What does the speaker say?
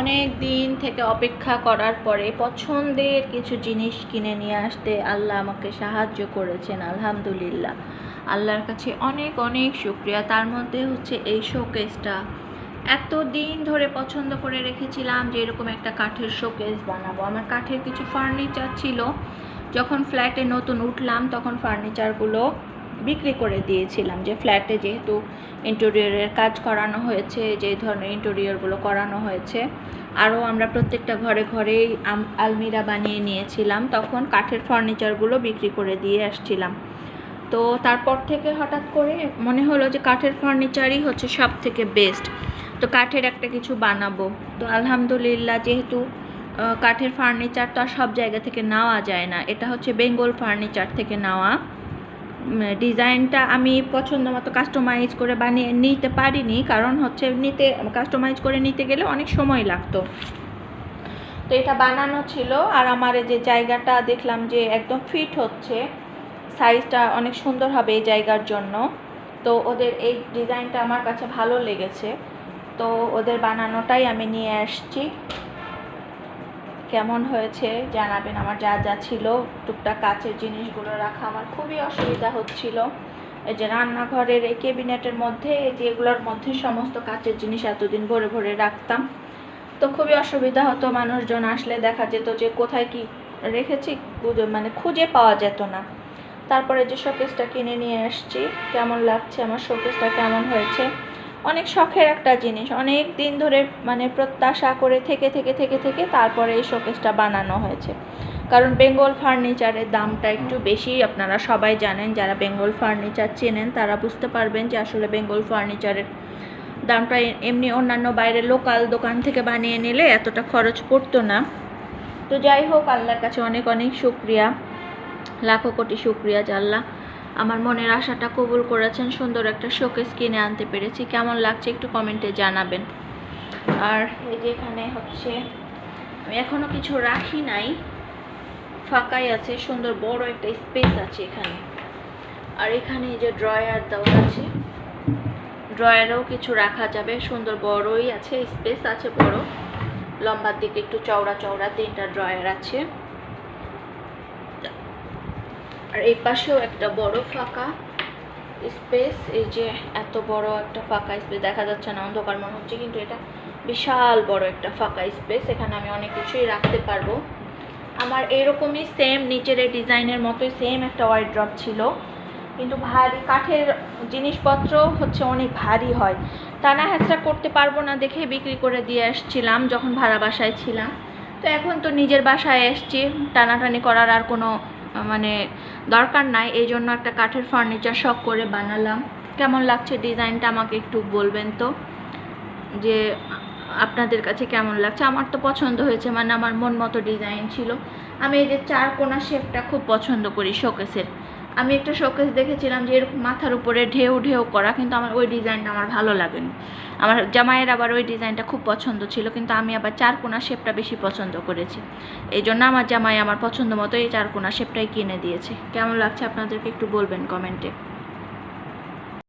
অনেক দিন থেকে অপেক্ষা করার পরে পছন্দের কিছু জিনিস কিনে নিয়ে আসতে আল্লাহ আমাকে সাহায্য করেছেন, আলহামদুলিল্লাহ। আল্লাহর কাছে অনেক অনেক শুক্রিয়া। তার মধ্যে হচ্ছে এই শোকেসটা। এত দিন ধরে পছন্দ করে রেখেছিলাম যে এরকম একটা কাঠের শোকেস বানাবো। আমার কাঠের কিছু ফার্নিচার ছিল। যখন ফ্ল্যাটে নতুন উঠলাম, তখন ফার্নিচারগুলো বিক্রি করে দিয়েছিলাম যে ফ্ল্যাটে যেহেতু ইন্টেরিয়রের কাজ করানো হয়েছে, যে ধরনের ইন্টেরিয়রগুলো করানো হয়েছে, আরও আমরা প্রত্যেকটা ঘরে ঘরেই আলমিরা বানিয়ে নিয়েছিলাম, তখন কাঠের ফার্নিচারগুলো বিক্রি করে দিয়ে আসছিলাম। তো তারপর থেকে হঠাৎ করে মনে হলো যে কাঠের ফার্নিচারই হচ্ছে সব থেকে বেস্ট। তো কাঠের একটা কিছু বানাবো। তো আলহামদুলিল্লাহ যেহেতু কাঠের ফার্নিচার তো আর সব জায়গা থেকে নেওয়া যায় না, এটা হচ্ছে বেঙ্গল ফার্নিচার থেকে নেওয়া। ডিজাইনটা আমি পছন্দ মতো কাস্টমাইজ করে বানিয়ে নিতে পারিনি, কারণ হচ্ছে নিতে কাস্টমাইজ করে নিতে গেলে অনেক সময় লাগতো। তো এটা বানানো ছিল, আর আমার যে জায়গাটা দেখলাম যে একদম ফিট হচ্ছে সাইজটা অনেক সুন্দর হবে এই জায়গার জন্য। তো ওদের এই ডিজাইনটা আমার কাছে ভালো লেগেছে। তো ওদের বানানোটাই আমি নিয়ে আসছি। কেমন হয়েছে জানাবেন। আমার যা যা ছিল, টুকটাক কাচের জিনিসগুলো রাখা আমার খুবই অসুবিধা হচ্ছিল। এই যে রান্নাঘরের এই কেবিনেটের মধ্যে, এই যে এগুলোর মধ্যে সমস্ত কাচের জিনিস এতদিন ভরে ভরে রাখতাম। তো খুবই অসুবিধা হতো মানুষজন আসলে, দেখা যেত যে কোথায় কি রেখেছি মানে খুঁজে পাওয়া যেত না। তারপরে যে শোকেসটা কিনে নিয়ে আসছি, কেমন লাগছে? আমার শোকেসটা কেমন হয়েছে? অনেক শখের একটা জিনিস। অনেক দিন ধরে মানে প্রত্যাশা করে থেকে থেকে থেকে থেকে তারপরে এই শোকেসটা বানানো হয়েছে। কারণ বেঙ্গল ফার্নিচারের দামটা একটু বেশি, আপনারা সবাই জানেন, যারা বেঙ্গল ফার্নিচার চেনেন তারা বুঝতে পারবেন যে আসলে বেঙ্গল ফার্নিচারের দামটা এমনি অন্যান্য বাইরের লোকাল দোকান থেকে বানিয়ে নিলে এতটা খরচ পড়তো না। তো যাই হোক, আল্লাহর কাছে অনেক অনেক শুক্রিয়া। লাখো কোটি শুক্রিয়া যে আমার মনের আশাটা কবুল করেছেন, সুন্দর একটা শোকেস কিনে আনতে পেরেছি। কেমন লাগছে একটু কমেন্টে জানাবেন। আর এই যে এখানে হচ্ছে, আমি এখনও কিছু রাখি নাই। ফাঁকাই আছে, সুন্দর বড় একটা স্পেস আছে এখানে। আর এখানে এই যে ড্রয়ার দেওয়া আছে। ড্রয়ারেও কিছু রাখা যাবে, সুন্দর বড়ই আছে স্পেস আছে বড়। লম্বার দিকে একটু চওড়া চওড়া তিনটা ড্রয়ার আছে। আর এই পাশেও একটা বড় ফাঁকা স্পেস এই যে এত বড় একটা ফাঁকা স্পেস দেখা যাচ্ছে না, অন্ধকার মনে হচ্ছে, কিন্তু এটা বিশাল বড় একটা ফাঁকা স্পেস এখানে আমি অনেক কিছুই রাখতে পারব। আমার এরকমই সেম নিচের ডিজাইনের মতোই সেম একটা ওয়াইড ড্রপ ছিল। কিন্তু ভারী কাঠের জিনিসপত্র হচ্ছে অনেক ভারী হয়। টানা হ্যাচড়া করতে পারব না দেখে বিক্রি করে দিয়ে আসছিলাম যখন ভাড়া বাসায় ছিলাম। তো এখন তো নিজের বাসায় এসছি, টানাটানি করার আর কোনো মানে দরকার নাই, এই জন্য একটা কাঠের ফার্নিচার শখ করে বানালাম। কেমন লাগছে ডিজাইনটা আমাকে একটু বলবেন তো? যে আপনাদের কাছে কেমন লাগছে? আমার তো পছন্দ হয়েছে মানে আমার মন মতো ডিজাইন ছিল। আমি এই যে চার কোনা শেপটা খুব পছন্দ করি শোকেসের আমি একটা শোকেস দেখেছিলাম যে এরকম মাথার উপরে ঢেউ ঢেউ করা, কিন্তু আমার ওই ডিজাইনটা আমার ভালো লাগেনি। আমার জামাইয়ের আবার ওই ডিজাইনটা খুব পছন্দ ছিল, কিন্তু আমি আবার চারকোনা শেপটা বেশি পছন্দ করেছি। এই জন্য আমার জামাই আমার পছন্দ মতো এই চারকোনা শেপটাই কিনে দিয়েছে। কেমন লাগছে আপনাদেরকে একটু বলবেন কমেন্টে